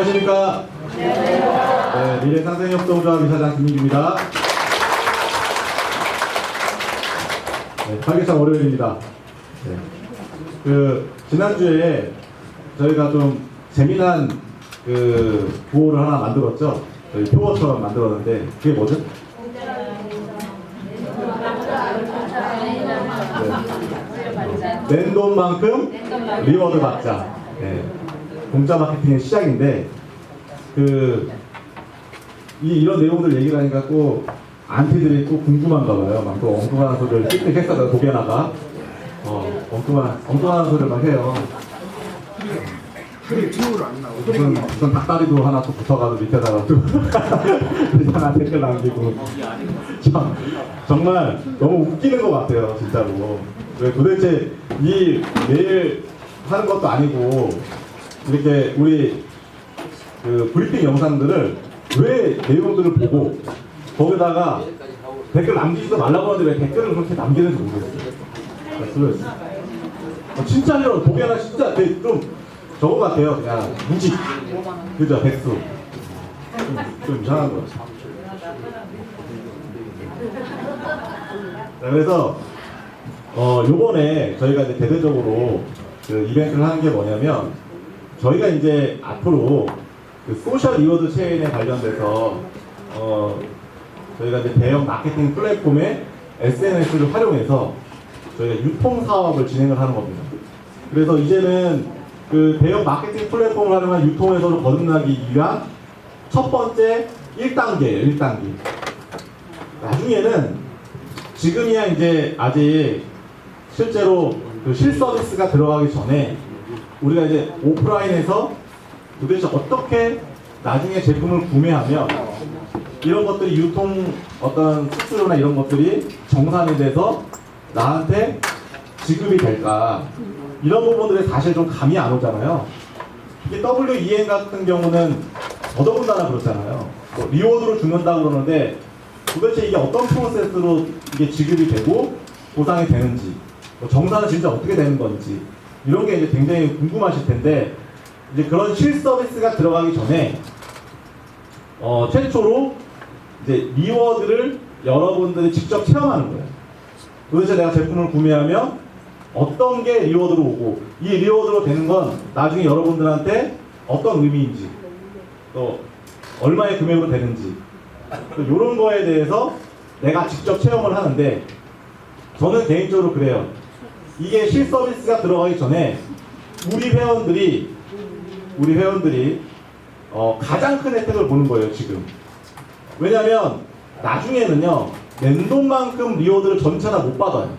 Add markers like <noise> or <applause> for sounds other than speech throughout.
안녕하십니까? 네, 미래 상생협동조합 이사장 김민규입니다. 네, 활기찬 월요일입니다. 네. 그 지난주에 저희가 좀 재미난 그 구호를 하나 만들었죠. 저희 표어처럼 만들었는데 그게 뭐죠? 네. 낸 돈만큼 리워드 받자. 네. 공짜 마케팅의 시작인데 그 이, 이런 내용들 얘기를 하니까 꼭 안티들이 또 궁금한가 봐요. 막 또 엉뚱한 소리를 띡띡 했다가 독에다가 어, 엉뚱한 엉뚱한 소리를 막 해요. 유튜브로 안 나오고 무슨 무슨 닭다리도 하나 또 붙어가지고 밑에다가 또 <laughs> 하나 댓글 남기고 참 정말 너무 웃기는 것 같아요 진짜로 왜 도대체 이 매일 하는 것도 아니고 이렇게 우리 그 브리핑 영상들을 왜 내용들을 보고 거기다가 댓글 남기지도 말라고 하는데 왜 댓글을 그렇게 남기는지 모르겠어요. 그래서 어, 진짜요 독일은 진짜 되게 좀 저거 같아요 그냥. 무직 그죠 백수. 좀, 좀 이상한 거 자, 그래서 어 요번에 저희가 이제 대대적으로 그 이벤트를 하는 게 뭐냐면 저희가 이제 앞으로 그 소셜 리워드 체인에 관련돼서 어 저희가 이제 대형 마케팅 플랫폼의 SNS를 활용해서 저희가 유통 사업을 진행을 하는 겁니다. 그래서 이제는 그 대형 마케팅 플랫폼을 활용한 유통에서를 거듭나기 위한 첫 번째 1단계예요, 1단계. 나중에는 지금이야 이제 아직 실제로 그 실서비스가 들어가기 전에 우리가 이제 오프라인에서 도대체 어떻게 나중에 제품을 구매하면 이런 것들이 유통 어떤 수수료나 이런 것들이 정산이 돼서 나한테 지급이 될까 이런 부분들이 사실 좀 감이 안 오잖아요. 이게 WEN 같은 경우는 더더군다나 그렇잖아요. 뭐 리워드로 주는다 그러는데 도대체 이게 어떤 프로세스로 이게 지급이 되고 보상이 되는지 뭐 정산은 진짜 어떻게 되는 건지 이런 게 이제 굉장히 궁금하실 텐데 이제 그런 실서비스가 들어가기 전에 어, 최초로 이제 리워드를 여러분들이 직접 체험하는 거예요. 도대체 내가 제품을 구매하면 어떤 게 리워드로 오고 이 리워드로 되는 건 나중에 여러분들한테 어떤 의미인지 또 얼마의 금액으로 되는지 이런 거에 대해서 내가 직접 체험을 하는데 저는 개인적으로 그래요. 이게 실서비스가 들어가기 전에 우리 회원들이 우리 회원들이 어, 가장 큰 혜택을 보는 거예요 지금. 왜냐하면 나중에는요 낸 돈만큼 리워드를 전체 다 못 받아요.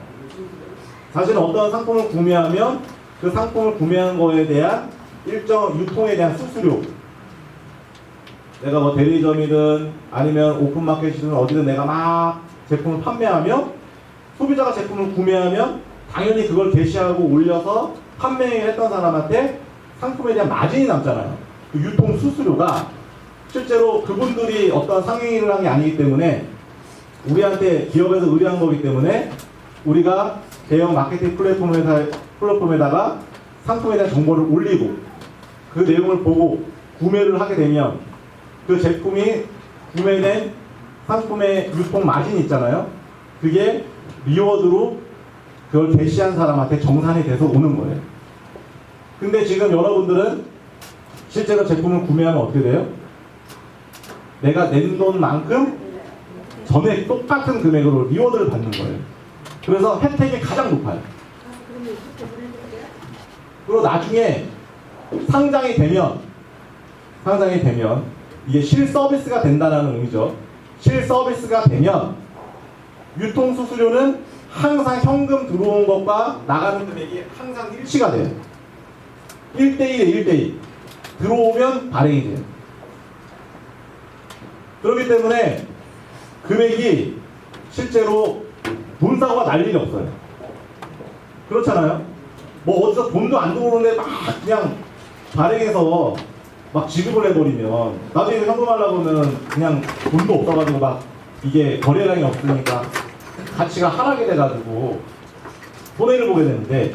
사실은 어떤 상품을 구매하면 그 상품을 구매한 거에 대한 일정 유통에 대한 수수료 내가 뭐 대리점이든 아니면 오픈마켓이든 어디든 내가 막 제품을 판매하며 소비자가 제품을 구매하면 당연히 그걸 게시하고 올려서 판매했던 사람한테 상품에 대한 마진이 남잖아요. 그 유통 수수료가 실제로 그분들이 어떤 상행위를 한 게 아니기 때문에 우리한테 기업에서 의뢰한 거기 때문에 우리가 대형 마케팅 플랫폼에다, 플랫폼에다가 상품에 대한 정보를 올리고 그 내용을 보고 구매를 하게 되면 그 제품이 구매된 상품의 유통 마진이 있잖아요. 그게 리워드로 그걸 게시한 사람한테 정산이 돼서 오는 거예요. 근데 지금 여러분들은 실제로 제품을 구매하면 어떻게 돼요? 내가 낸 돈만큼 전에 똑같은 금액으로 리워드를 받는 거예요. 그래서 혜택이 가장 높아요. 그리고 나중에 상장이 되면 상장이 되면 이게 실 서비스가 된다는 의미죠. 실 서비스가 되면 유통 수수료는 항상 현금 들어온 것과 나가는 금액이 항상 일치가 돼요. 1대1에 1대1. 들어오면 발행이 돼요. 그렇기 때문에 금액이 실제로 돈 사고가 날 일이 없어요. 그렇잖아요. 뭐 어디서 돈도 안 들어오는데 막 그냥 발행해서 막 지급을 해버리면 나중에 현금하려고 그러면 그냥 돈도 없어가지고 막 이게 거래량이 없으니까 가치가 하락이 돼가지고 손해를 보게 되는데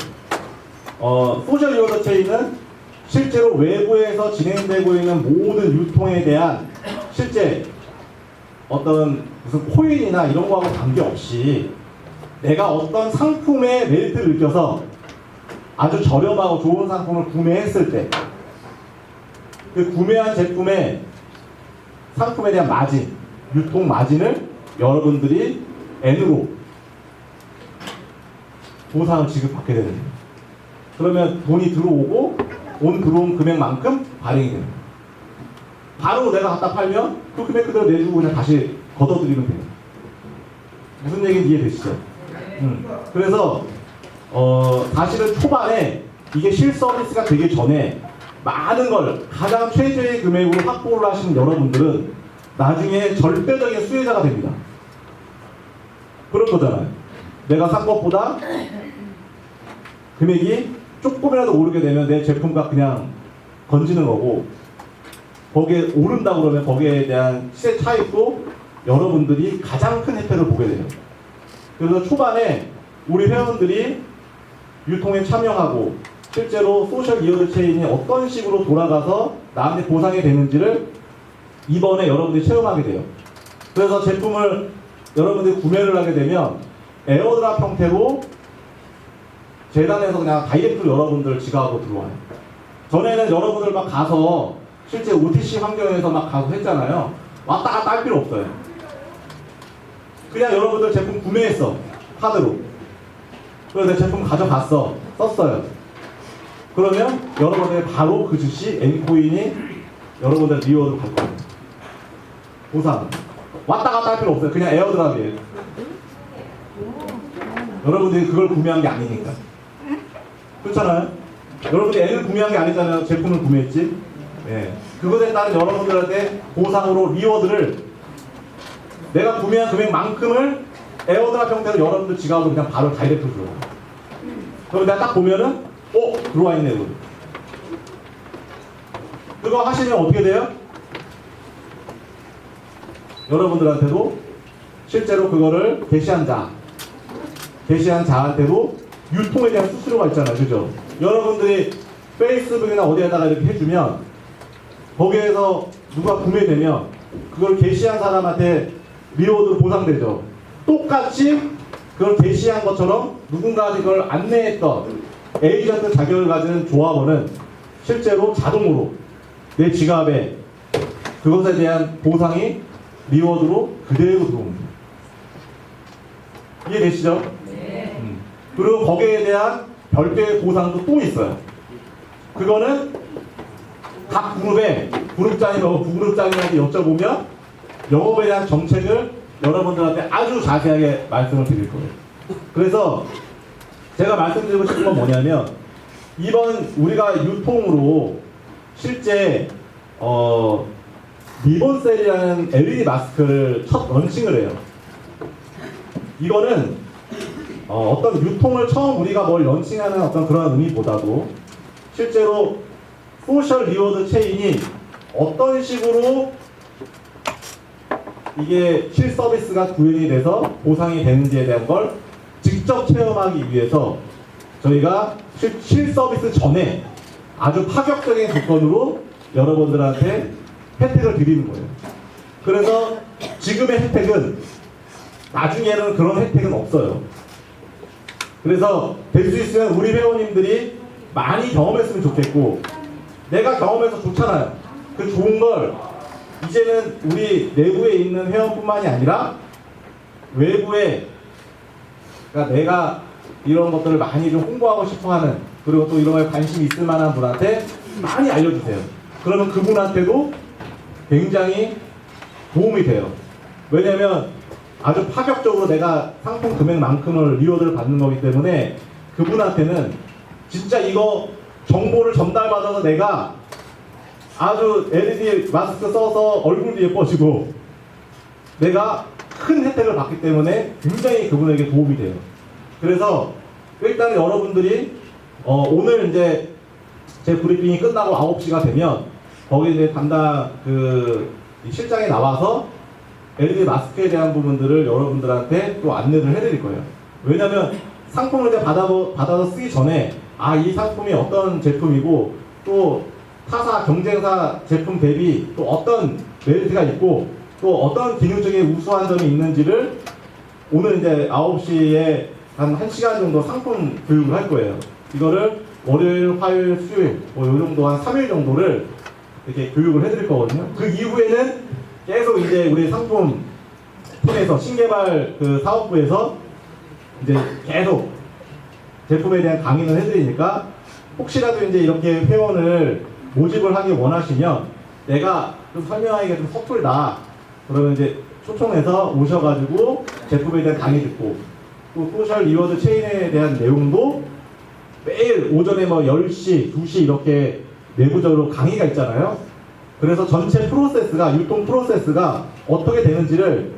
어, 소셜 리워드 체인은 실제로 외부에서 진행되고 있는 모든 유통에 대한 실제 어떤 무슨 코인이나 이런 거하고 관계없이 내가 어떤 상품의 메리트를 느껴서 아주 저렴하고 좋은 상품을 구매했을 때 그 구매한 제품의 상품에 대한 마진, 유통 마진을 여러분들이 N으로 보상을 지급받게 되는 거예요. 그러면 돈이 들어오고 온 들어온 금액만큼 발행이 됩니다. 바로 내가 갖다 팔면 그 금액 그대로 내주고 그냥 다시 걷어들이면 돼요. 무슨 얘기인지 이해되시죠? 음. 그래서 어, 사실은 초반에 이게 실서비스가 되기 전에 많은 걸 가장 최저의 금액으로 확보를 하시는 여러분들은 나중에 절대적인 수혜자가 됩니다. 그런 거잖아요. 내가 산 것보다 금액이 조금이라도 오르게 되면 내 제품과 그냥 건지는 거고 거기에 오른다 그러면 거기에 대한 시세 차익도 여러분들이 가장 큰 혜택을 보게 돼요. 그래서 초반에 우리 회원들이 유통에 참여하고 실제로 소셜 이어드 체인이 어떤 식으로 돌아가서 나한테 보상이 되는지를 이번에 여러분들이 체험하게 돼요. 그래서 제품을 여러분들이 구매를 하게 되면 에어드랍 형태로 재단에서 그냥 다이렉트로 여러분들 지갑으로 들어와요. 전에는 여러분들 막 가서 실제 OTC 환경에서 막 가서 했잖아요. 왔다 갔다 할 필요 없어요. 그냥 여러분들 제품 구매했어. 카드로. 그래서 내 제품 가져갔어. 썼어요. 그러면 여러분들 바로 그 즉시 N코인이 여러분들 리워드로 갈 거예요. 보상. 왔다 갔다 할 필요 없어요. 그냥 에어드랍이에요. 여러분들이 그걸 구매한 게 아니니까. 그렇잖아요? 여러분들이 N을 구매한 게 아니잖아요. 제품을 구매했지. 예. 그것에 따른 여러분들한테 보상으로 리워드를 내가 구매한 금액만큼을 에어드랍 형태로 여러분들 지갑으로 그냥 바로 다이렉트로 줘요. 그럼 내가 딱 보면은 어? 들어와 있네 이거. 그거 하시면 어떻게 돼요? 여러분들한테도 실제로 그거를 게시한 자 게시한 자한테도 유통에 대한 수수료가 있잖아요. 그죠? 여러분들이 페이스북이나 어디에다가 이렇게 해주면 거기에서 누가 구매되면 그걸 게시한 사람한테 리워드로 보상되죠. 똑같이 그걸 게시한 것처럼 누군가한테 그걸 안내했던 에이전트 자격을 가진 조합원은 실제로 자동으로 내 지갑에 그것에 대한 보상이 리워드로 그대로 들어옵니다. 이해되시죠? 음. 그리고 거기에 대한 별도의 보상도 또 있어요. 그거는 각 그룹에 그룹장이라고 부그룹장님한테 여쭤보면 영업에 대한 정책을 여러분들한테 아주 자세하게 말씀을 드릴 거예요. 그래서 제가 말씀드리고 싶은 건 뭐냐면 이번 우리가 유통으로 실제 어 리본셀이라는 LED 마스크를 첫 런칭을 해요. 이거는 어, 떤 유통을 처음 우리가 뭘 런칭하는 어떤 그런 의미보다도 실제로 소셜 리워드 체인이 어떤 식으로 이게 실서비스가 구현이 돼서 보상이 되는지에 대한 걸 직접 체험하기 위해서 저희가 실, 실서비스 전에 아주 파격적인 조건으로 여러분들한테 혜택을 드리는 거예요. 그래서 지금의 혜택은 나중에는 그런 혜택은 없어요. 그래서 될 수 있으면 우리 회원님들이 많이 경험했으면 좋겠고 내가 경험해서 좋잖아요. 그 좋은 걸 이제는 우리 내부에 있는 회원뿐만이 아니라 외부에 그러니까 내가 이런 것들을 많이 좀 홍보하고 싶어하는 그리고 또 이런 거에 관심 있을 만한 분한테 많이 알려주세요. 그러면 그분한테도 굉장히 도움이 돼요. 왜냐면 아주 파격적으로 내가 상품 금액만큼을 리워드를 받는 거기 때문에 그분한테는 진짜 이거 정보를 전달받아서 내가 아주 LED 마스크 써서 얼굴도 예뻐지고 내가 큰 혜택을 받기 때문에 굉장히 그분에게 도움이 돼요. 그래서 일단 여러분들이 어, 오늘 이제 제 브리핑이 끝나고 9시가 되면 거기 이제 담당 그 실장이 나와서 LED 마스크에 대한 부분들을 여러분들한테 또 안내를 해드릴 거예요. 왜냐면 상품을 이제 받아, 받아서 쓰기 전에 아, 이 상품이 어떤 제품이고 또 타사 경쟁사 제품 대비 또 어떤 메리트가 있고 또 어떤 기능적인 우수한 점이 있는지를 오늘 이제 9시에 한 1시간 정도 상품 교육을 할 거예요. 이거를 월요일, 화요일, 수요일 뭐요 정도 한 3일 정도를 이렇게 교육을 해드릴 거거든요. 그 이후에는 계속 이제 우리 상품 팀에서 신개발 그 사업부에서 이제 계속 제품에 대한 강의를 해드리니까 혹시라도 이제 이렇게 회원을 모집을 하기 원하시면 내가 좀 설명하기가 좀 서툴다 그러면 이제 초청해서 오셔가지고 제품에 대한 강의 듣고 또 소셜 리워드 체인에 대한 내용도 매일 오전에 뭐 10시, 2시 이렇게 내부적으로 강의가 있잖아요. 그래서 전체 프로세스가, 유통 프로세스가 어떻게 되는지를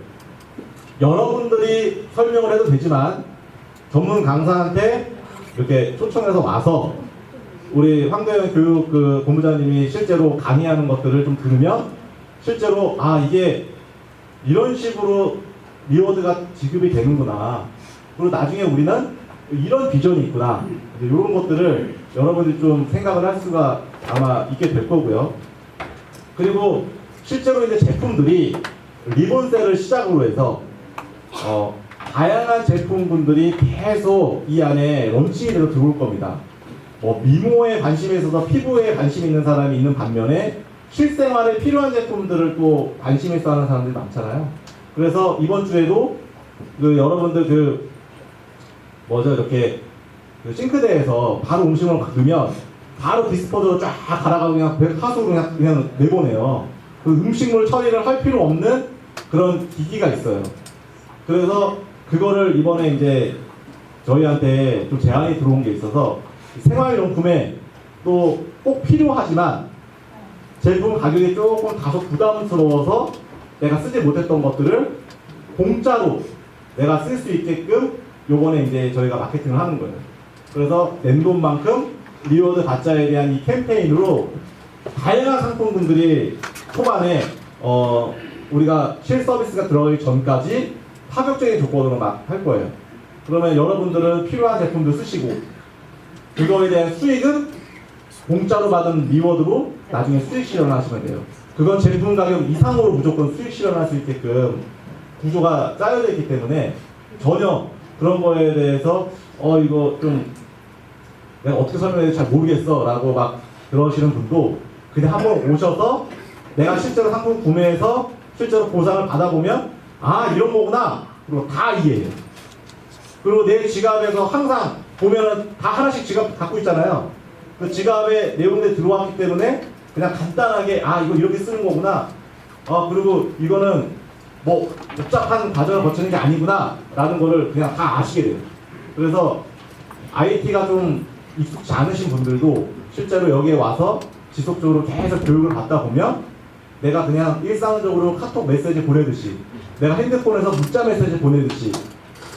여러분들이 설명을 해도 되지만 전문 강사한테 이렇게 초청해서 와서 우리 황대현 교육 그 본부장님이 실제로 강의하는 것들을 좀 들으면 실제로 아 이게 이런 식으로 리워드가 지급이 되는구나. 그리고 나중에 우리는 이런 비전이 있구나. 이런 것들을 여러분들이 좀 생각을 할 수가 아마 있게 될 거고요. 그리고 실제로 이제 제품들이 리본셀을 시작으로 해서 어, 다양한 제품군들이 계속 이 안에 런칭이 돼서 들어올 겁니다. 뭐 미모에 관심이 있어서 피부에 관심 있는 사람이 있는 반면에 실생활에 필요한 제품들을 또 관심 있어 하는 사람들이 많잖아요. 그래서 이번 주에도 그 여러분들 그 뭐죠 이렇게 그 싱크대에서 바로 음식을 넣으면 바로 디스포저로 쫙 갈아가고 그냥 배- 하수로 그냥, 그냥 내보내요. 그 음식물 처리를 할 필요 없는 그런 기기가 있어요. 그래서 그거를 이번에 이제 저희한테 좀 제안이 들어온 게 있어서 생활용품에 또 꼭 필요하지만 제품 가격이 조금 다소 부담스러워서 내가 쓰지 못했던 것들을 공짜로 내가 쓸 수 있게끔 요번에 이제 저희가 마케팅을 하는 거예요. 그래서 낸 돈만큼 리워드 가짜에 대한 이 캠페인으로 다양한 상품군들이 초반에 어 우리가 실 서비스가 들어가기 전까지 파격적인 조건으로 막 할 거예요. 그러면 여러분들은 필요한 제품도 쓰시고 그거에 대한 수익은 공짜로 받은 리워드로 나중에 수익 실현하시면 돼요. 그건 제품 가격 이상으로 무조건 수익 실현할 수 있게끔 구조가 짜여져 있기 때문에 전혀 그런 거에 대해서 어 이거 좀 내가 어떻게 설명해야 될지 잘 모르겠어 라고 막 그러시는 분도 그냥 한번 오셔서 내가 실제로 상품 구매해서 실제로 보상을 받아보면 아 이런 거구나. 그리고 다 이해해요. 그리고 내 지갑에서 항상 보면은 다 하나씩 지갑 갖고 있잖아요. 그 지갑에 내용들이 들어왔기 때문에 그냥 간단하게 아 이거 이렇게 쓰는 거구나. 아 그리고 이거는 뭐 복잡한 과정을 거치는 게 아니구나 라는 거를 그냥 다 아시게 돼요. 그래서 IT가 좀 익숙지 않으신 분들도 실제로 여기에 와서 지속적으로 계속 교육을 받다 보면 내가 그냥 일상적으로 카톡 메시지 보내듯이 내가 핸드폰에서 문자 메시지 보내듯이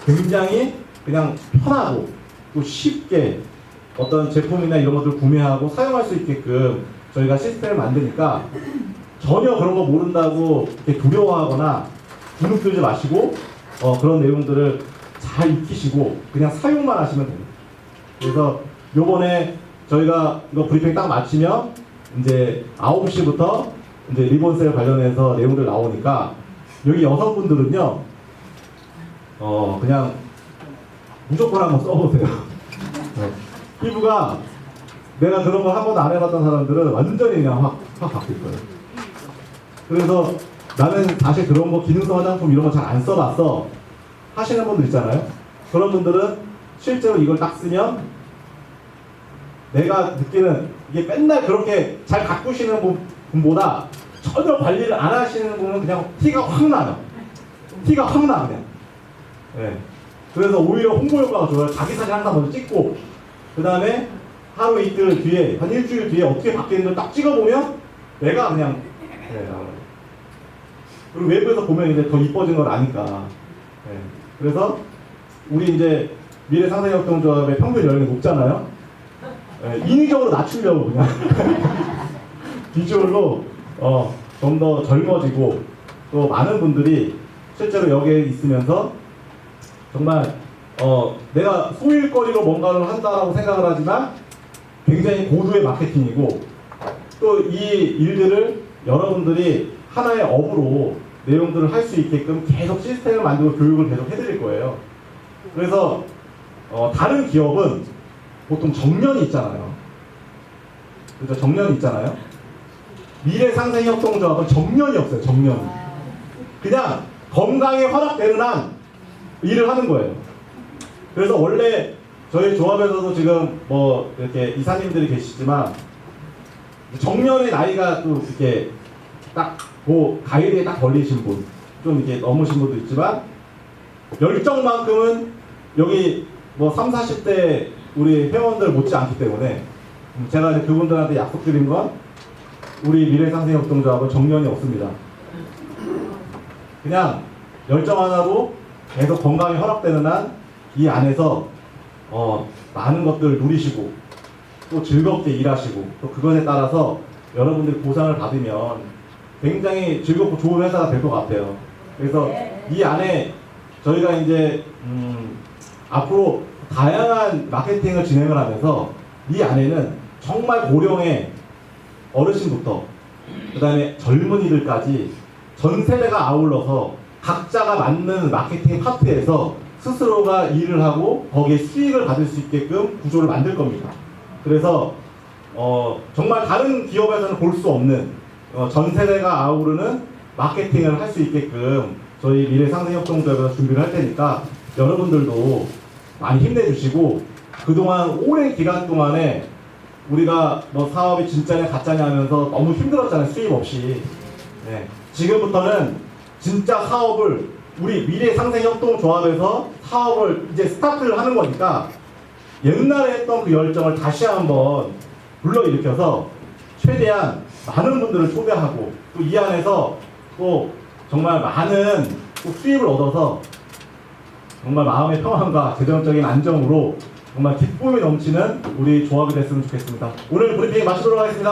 굉장히 그냥 편하고 또 쉽게 어떤 제품이나 이런 것들을 구매하고 사용할 수 있게끔 저희가 시스템을 만드니까 전혀 그런 거 모른다고 두려워하거나 주눅 들지 마시고 어, 그런 내용들을 잘 익히시고 그냥 사용만 하시면 됩니다. 그래서 요번에 저희가 이거 브리핑 딱 마치면 이제 9시부터 이제 리본셀 관련해서 내용들 나오니까 여기 여성분들은요 어 그냥 무조건 한번 써보세요. 어, 피부가 내가 그런 걸 한 번도 안 해봤던 사람들은 완전히 그냥 확, 확 바뀔 거예요. 그래서 나는 사실 그런 거 기능성 화장품 이런 거 잘 안 써봤어 하시는 분들 있잖아요. 그런 분들은 실제로 이걸 딱 쓰면 내가 느끼는 이게 맨날 그렇게 잘 가꾸시는 분- 분보다 전혀 관리를 안 하시는 분은 그냥 티가 확 나요. 티가 확 나, 그냥. 예. 그래서 오히려 홍보 효과가 좋아요. 자기 사진 항상 먼저 찍고, 그 다음에 하루 이틀 뒤에, 한 일주일 뒤에 어떻게 바뀌는지 딱 찍어보면 내가 그냥, 예, 나와요. 그리고 외부에서 보면 이제 더 이뻐진 걸 아니까. 예. 그래서 우리 이제 미래 상생협동조합의 평균 연령이 높잖아요. 예, 인위적으로 낮추려고 그냥 <laughs> 비주얼로 어, 좀 더 젊어지고 또 많은 분들이 실제로 여기에 있으면서 정말 어, 내가 소일거리로 뭔가를 한다라고 생각을 하지만 굉장히 고도의 마케팅이고 또 이 일들을 여러분들이 하나의 업으로 내용들을 할 수 있게끔 계속 시스템을 만들고 교육을 계속 해드릴 거예요. 그래서 어, 다른 기업은 보통 정년이 있잖아요. 그죠? 정년이 있잖아요. 미래 상생 협동조합은 정년이 없어요. 정년. 그냥 건강에 허락되는 한 일을 하는 거예요. 그래서 원래 저희 조합에서도 지금 뭐 이렇게 이사님들이 계시지만 정년의 나이가 또 이렇게 딱그 가이드에 딱 걸리신 분, 좀 이렇게 넘으신 분도 있지만 열정만큼은 여기 뭐 3, 40대 우리 회원들 못지 않기 때문에 음, 제가 이제 그분들한테 약속드린 건 우리 미래상생협동조합은 정년이 없습니다. 그냥 열정 하나로 계속 건강이 허락되는 한 이 안에서 어, 많은 것들을 누리시고 또 즐겁게 일하시고 또 그것에 따라서 여러분들이 보상을 받으면 굉장히 즐겁고 좋은 회사가 될 것 같아요. 그래서 이 안에 저희가 이제 음, 앞으로 다양한 마케팅을 진행을 하면서 이 안에는 정말 고령의 어르신부터 그 다음에 젊은이들까지 전 세대가 아울러서 각자가 맞는 마케팅 파트에서 스스로가 일을 하고 거기에 수익을 받을 수 있게끔 구조를 만들 겁니다. 그래서 어, 정말 다른 기업에서는 볼 수 없는 어, 전 세대가 아우르는 마케팅을 할 수 있게끔 저희 미래상생협동조합에서 준비를 할 테니까 여러분들도 많이 힘내주시고 그동안 오랜 기간 동안에 우리가 뭐 사업이 진짜냐 가짜냐 하면서 너무 힘들었잖아요 수입 없이 네. 지금부터는 진짜 사업을 우리 미래 상생 협동 조합에서 사업을 이제 스타트를 하는 거니까 옛날에 했던 그 열정을 다시 한번 불러일으켜서 최대한 많은 분들을 초대하고 또 이 안에서 또 정말 많은 또 수입을 얻어서 정말 마음의 평안과 재정적인 안정으로 정말 기쁨이 넘치는 우리 조합이 됐으면 좋겠습니다. 오늘 브리핑 마치도록 하겠습니다.